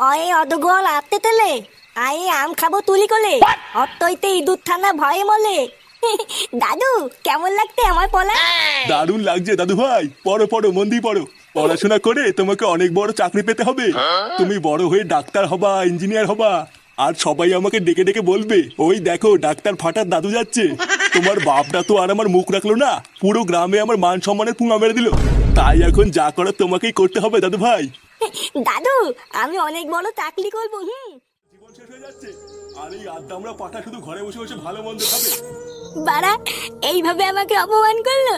অয়ে অদগল আত্তে তেলে আয়ে আম খাব তুলি কোলে। অত্তইতে ইঁদুর থানা ভয়ে মলে। দাদু কেমন লাগতে আমার পলা দারুণ লাগছে দাদু ভাই। পড়ো পড়ো মন দিয়ে পড়ো। পড়াশোনা করে তোমাকে অনেক বড় চাকরি পেতে হবে। তুমি বড় হয়ে ডাক্তার হবা ইঞ্জিনিয়ার হবা। আর সবাই আমাকে ডেকে ডেকে বলবে ওই দেখো ডাক্তার ফাটার দাদু যাচ্ছে। তোমার বাপটা তো আর আমার মুখ রাখল না। পুরো গ্রামে আমার মান সম্মানের পুঙা মেরে দিল। তাই এখন যা করার তোমাকেই করতে হবে দাদু ভাই। দাদু আমি অনেক বড় চাকরি করব হুম। জীবন শেষ হয়ে যাচ্ছে। আর এই আড্ডা আমরা পাঠা শুধু ঘরে বসে বসে ভালো মন্দ খাবে। বাড়া এইভাবে আমাকে অপমান করল?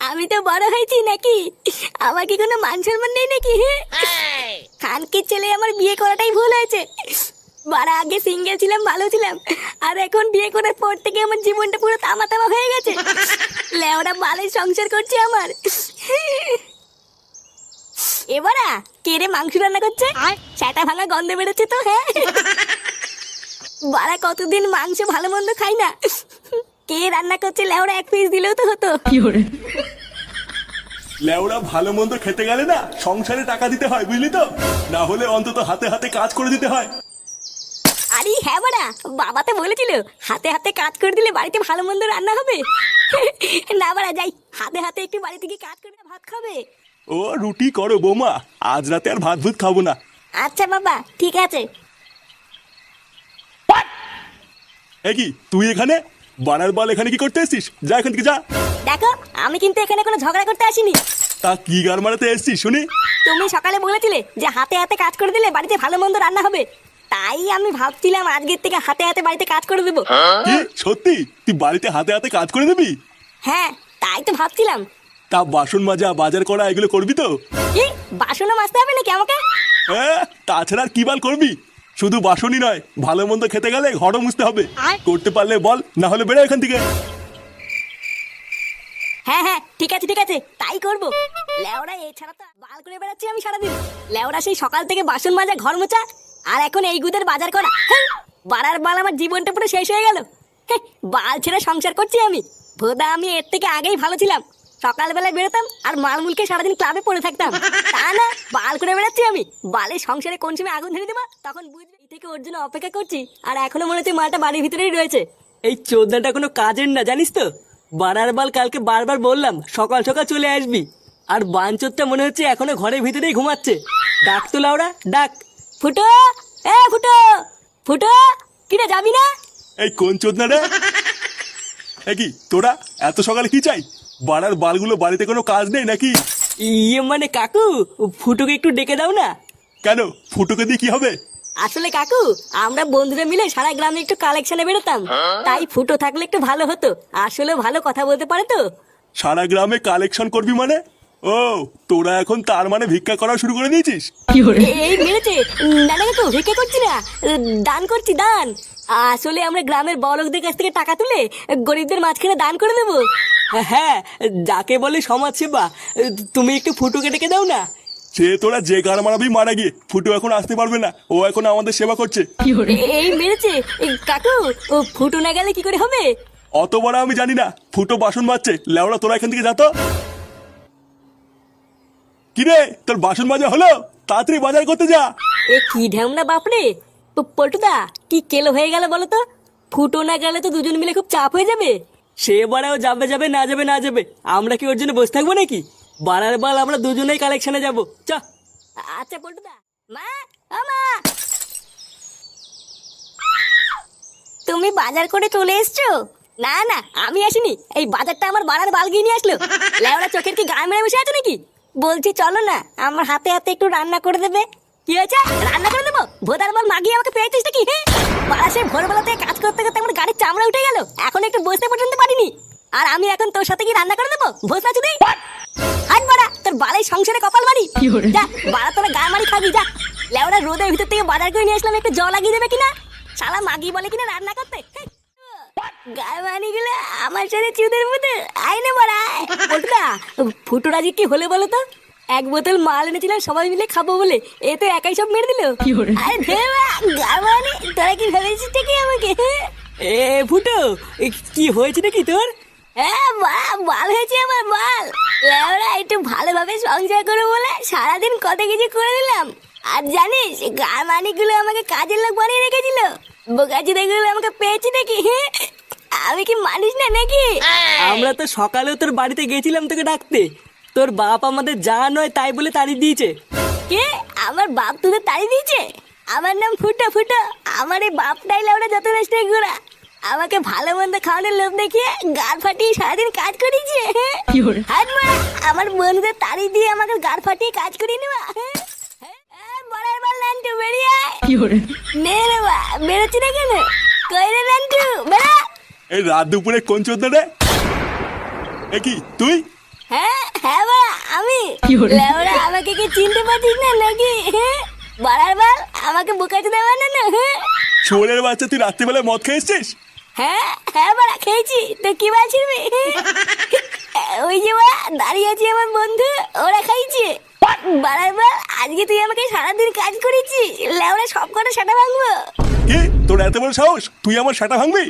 আমি তো বড় হয়েছি নাকি? আমার কি কোনো মান সম্মান নেই নাকি? খানকির ছেলে আমার বিয়ে করাটাই ভুল হয়েছে। বাড়া আগে সিঙ্গেল ছিলাম ভালো ছিলাম। আর এখন বিয়ে করার পর থেকে আমার জীবনটা পুরো তামা তামা হয়ে গেছে। লেওরা ভালোই সংসার করছে আমার। এবারা কে রে মাংস রান্না করছে? সেটা ভাঙা গন্ধ বেরোচ্ছে তো হ্যাঁ। বাড়া কতদিন মাংস ভালো মন্দ খাই না। কে রান্না করছে লেওরা এক পিস দিলেও তো হতো। লেওরা ভালো মন্দ খেতে গেলে না সংসারে টাকা দিতে হয় বুঝলি তো? না হলে অন্তত হাতে হাতে কাজ করে দিতে হয়। আরে হ্যাঁ বাড়া বাবা তো বলেছিল হাতে হাতে কাজ করে দিলে বাড়িতে ভালো মন্দ রান্না হবে। না বাড়া যাই হাতে হাতে একটু বাড়ি থেকে কাজ করে ভাত খাবে। ও রুটি করো বৌমা। আজ রাতে আর ভাত ভুত খাব না। আচ্ছা বাবা ঠিক আছে। এ কি তুই এখানে? বানার বল এখানে কি করতে এসছিস? যা এখান থেকে যা। দেখো আমি কিন্তু এখানে কোনো ঝগড়া করতে আসিনি। তা কি গার মারাতে এসছিস শুনি? তুমি সকালে বলেছিলে যে হাতে হাতে কাজ করে দিলে বাড়িতে ভালো মন্দ রান্না হবে। তাই আমি ভাবছিলাম আজকের থেকে হাতে হাতে বাড়িতে কাজ করে দেবো। কি সত্যি? তুই বাড়িতে হাতে হাতে কাজ করে দিবি? হ্যাঁ তাই তো ভাবছিলাম। তা বাসন মাজা বাজার করা এগুলো করবি তো? কি? বাসনও মাজতে হবে নাকি আমাকে? হ্যাঁ তাছাড়া আর কি বাল করবি? শুধু বাসনই নয় ভালো মন্দ খেতে গেলে ঘরও মুছতে হবে। করতে পারলে বল না হলে বেরো এখান থেকে। হ্যাঁ হ্যাঁ ঠিক আছে ঠিক আছে তাই করব। লেওরা এছাড়া তো বাল করে বেড়াচ্ছি আমি সারাদিন। লেওরা সেই সকাল থেকে বাসন মাজা ঘর মোছা আর এখন এই গুদের বাজার করা। হ্যাঁ, বাড়ার বাল আমার জীবনটা পুরো শেষ হয়ে গেল। হ্যাঁ, বাল ছেড়ে সংসার করছি আমি। ভোদা আমি এর থেকে আগেই ভালো ছিলাম। সকালবেলায় বেরোতাম আর মালমুলকে সারাদিন ক্লাবে পড়ে থাকতাম। তা না বাল করে বেড়াচ্ছি আমি। বালের সংসারে কোন সময় আগুন ধরে দেবো তখন বুঝবি থেকে ওর জন্য অপেক্ষা করছি। আর এখনও মনে হচ্ছে মাটা বাড়ির ভিতরেই রয়েছে। এই চোদ্দাটা কোনো কাজের না জানিস তো? বানার বাল কালকে বারবার বললাম সকাল সকাল চলে আসবি। আর বাঞ্চোরটা মনে হচ্ছে এখনও ঘরের ভিতরেই ঘুমাচ্ছে। ডাক তো লাউরা ডাক। ফুটো এ ফুটো ফুটো কিরে যাবি না? এই কোন চোদনা রে? এ কি তোরা এত সকালে কি চাই? বাড়ার বালগুলো বাড়িতে কোনো কাজ নেই নাকি? ইয়ে মানে কাকু ফুটুকে একটু ডেকে দাও না। কেন? ফুটুকে দিয়ে কি হবে? আসলে কাকু আমরা বন্ধুরা মিলে সারা গ্রামে একটু কালেকশনে বেরোতাম। তাই ফুটো থাকলে একটু ভালো হতো। আসলে ভালো কথা বলতে পারে তো? সারা গ্রামে কালেকশন করবি মানে? ও তোরা এখন তার মানে ভিক্ষা করা শুরু করে দিয়েছিস? এই মেরেছে। না না কাকু ভিক্ষা করছি না। দান করছি দান। আসলে আমরা গ্রামের বড়লোকদের কাছ থেকে টাকা তুলে গরিবদের মাঝখানে দান করে দেবো। হ্যাঁ যাকে বলে সমাজ সেবা তুমি একটু ফুটোকে ডেকে দাও না? সে তোরা যে গান মারাবি মারা গিয়ে ফুটো এখন আসতে পারবে না। ও এখন আমাদের সেবা করছে। এই মেরেছে। এই কাকু ও ফুটো না গেলে কি করে হবে? অত বড় আমি জানি না। ফুটো বাসন মাজছে। লেওড়া তোরা এখান থেকে যা তো। কিরে তোর বাসন মাজা হলো? তাড়াতাড়ি বাজার করতে যা। এ কি ঢ্যামনা বাপরে? পল্টুদা কি কেলো হয়ে গেল বলো তো? ফুটো না গেলে তো দুজন মিলে খুব চাপ হয়ে যাবে। সে বারাও যাবে যাবে না যাবে না যাবে। আমরা কি ওর জন্য বসে থাকব নাকি? বাড়ার বাল আমরা দুজনেই কালেকশনে যাব। চ। আচ্ছা পল্টুদা মা ও মা। তুমি বাজার করে চলে এসছো? না না আমি আসিনি। এই বাজারটা আমার বাড়ার বাল গিয়ে নিয়ে আসলো। লেওড়া চোখের কি গায়ে মেরে বসে আছে নাকি? বলছি চলো না আমার হাতে হাতে একটু রান্না করে দেবে। কি হয়েছে? রান্না করে দেবো? ভোদার বল মাগিয়ে আমাকে পেয়েছিস নাকি বাড়া সে ভোরবেলা থেকে কাজ করতে করতে আমার গাড়ির চামড়া উঠে গেল। এখন একটু বসতে পর্যন্ত পারিনি। আর আমি এখন তোর সাথে কি রান্না করে দেবো? ভোসা চুদি? হাট বাড়া তোর বালাই সংসারে কপাল মারি যা বাড়া তোরা গা মারি খাবি যা। লেওড়া রোদের ভিতর থেকে বাজার করে নিয়ে আসলাম একটু জল লাগিয়ে দেবে কিনা? শালা মাগি বলে কিনা রান্না করতে গায়ে আমার সাথে চুদের মধ্যে আইনে বড়ায় ফুটুরা ফুটুরা যে কি হলে বলো তো? এক বোতল মাল এনেছিলাম সবাই মিলে খাব বলে। এ তো একাই সব মেরে দিল। আরে ধেবা গাওয়ানি তোরা কি ভেবেছিস কি আমাকে? এ ফুটো কি হয়েছে নাকি তোর? হ্যাঁ বা বাল হয়েছে আমার লেওরা একটু ভালোভাবে সংসার করে বলে সারাদিন কত কিছু করে দিলাম। আর জানিস গার মানিকগুলো আমাকে কাজের লোক বানিয়ে রেখেছিল। বোকাচিদেগুলো আমাকে পেয়েছি নাকি? আমি কি মানুষ না নাকি? আমরা তো সকালেও তোর বাড়িতে গেছিলাম তোকে ডাকতে। তোর বাপ আমাদের যা নয় তাই বলে তাড়িয়ে দিয়েছে। কে? আমার বাপ তাড়ি দিয়েছে? আমার নাম ফুটো ফুটো। আমার এই বাপটাই লাউডা যত নষ্ট ঘোরা আমাকে ভালো মন্দ খাওয়ানোর লোভ দেখিয়ে গার ফাটিয়ে সারাদিন কাজ করিয়েছে মা আমার বন্ধুদের তাড়ি দিয়ে আমাকে গার ফাটিয়ে কাজ করিয়ে নেওয়া বড়ার বল নান্টু বেরিয়ে আয়। বা বেরোচ্ছি না কেন? কই রে নান্টু বেড়া এই রাত দুপুরে কোন চোদ্দা রে? এ কি তুই? হ্যাঁ হ্যাঁ বা আমি। লেওরা আমাকে কি চিনতে পারছিস না নাকি? হ্যাঁ বাড়ার বল আমাকে বুকাতে দেওয়া না না হ্যাঁ। বাচ্চা তুই রাত্রিবেলায় মদ খেয়ে এসছিস হ্যাঁ হ্যাঁ বাড়া খেয়েছি। তো কি বলছিস? ওই যে বাড়া দাঁড়িয়ে আছে আমার বন্ধু ওরা খাইছে। বাড়ার আজকে তুই আমাকে সারাদিন কাজ করেছিস। লেওরা সব কটা সেটা ভাঙবো। কি? তোর এত বড় সাহস? তুই আমার সাটা ভাঙবি?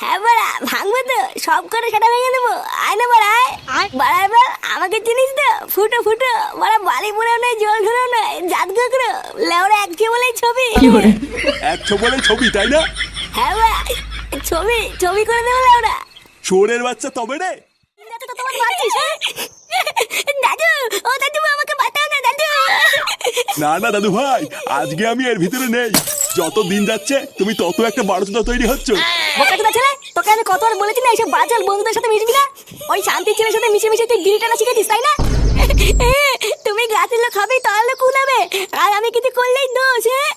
হ্যাঁ বাড়া ভাঙবো তো। সব করে সেটা ভেঙে দেবো। আয় না বাড়া আয়। বাড়ার বল আমাকে চিনিস তো? ফুটো ফুটো। বাড়া বালি পুরেও নয় জল ধরেও নয় জাত গোকরো। লেওরা এক বলেই ছবি। এক বলে ছবি তাই না? হ্যাঁ বাড়া ছবি ছবি করে দেবো লেওরা। চোরের বাচ্চা তবে রে। তো তোমার মারছিস হ্যাঁ? দাদু ও দাদু আমাকে বাঁচাও না দাদু না না দাদু ভাই আজকে আমি এর ভিতরে নেই। যত দিন যাচ্ছে তুমি তত একটা বারোচোদা তৈরি হচ্ছ। বোকাচোদা ছেলে তোকে আমি কতবার বলেছি না এইসব বাজার বন্ধুদের সাথে মিশবি না? ওই শান্তির ছেলের সাথে মিশে মিশে তুই শিখেছিস তাই না? তুমি গাছের লোক হবে তাহলে কুলাবে আর আমি কিছু করলেই দোষ হ্যাঁ?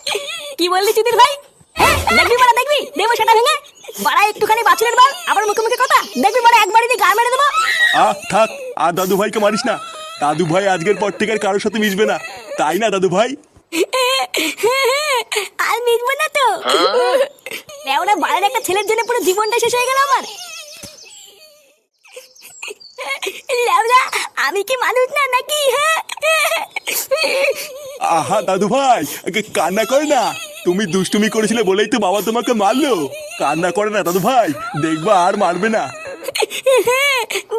কি বললি চুদির ভাই? হ্যাঁ, দেখবি বড়া দেখবি? দেবো সেটা ভেঙে। বাড়া একটুখানি বাছুরের বল আবার মুখে মুখে কথা। দেখবি বড়া একবারই দিয়ে গা মেরে দেবো। আহ থাক আর দাদু ভাইকে মারিস না। দাদু ভাই আজকের পর থেকে আর কারোর সাথে মিশবে না। তাই না দাদু ভাই? আর মিটবো না তো। ওরা বাইরের একটা ছেলের জন্য পুরো জীবনটা শেষ হয়ে গেল আমার। আমি কি মানুষ না নাকি হ্যাঁ? আহা দাদু ভাই কান্না করে না। তুমি দুষ্টুমি করেছিলে বলেই তো বাবা তোমাকে মারলো। কান্না করে না দাদু ভাই। দেখবা আর মারবে না।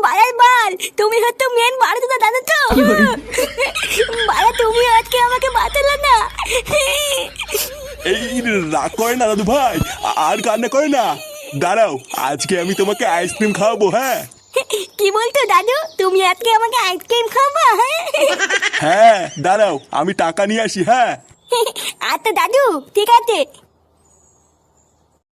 বাড়ার বাল তুমি হয়তো মেন বাড়ি তো? দাদা তো বাড়া তুমি আজকে আমাকে বাঁচালো না। এই রাগ করে না দাদু ভাই। আর কান্না করে না। দাঁড়াও আজকে আমি তোমাকে আইসক্রিম খাওয়াবো হ্যাঁ? কি বলতো দাদু? তুমি আজকে আমাকে আইসক্রিম খাবা হ্যাঁ? হ্যাঁ দাঁড়াও আমি টাকা নিয়ে আসি হ্যাঁ? আচ্ছা দাদু ঠিক আছে।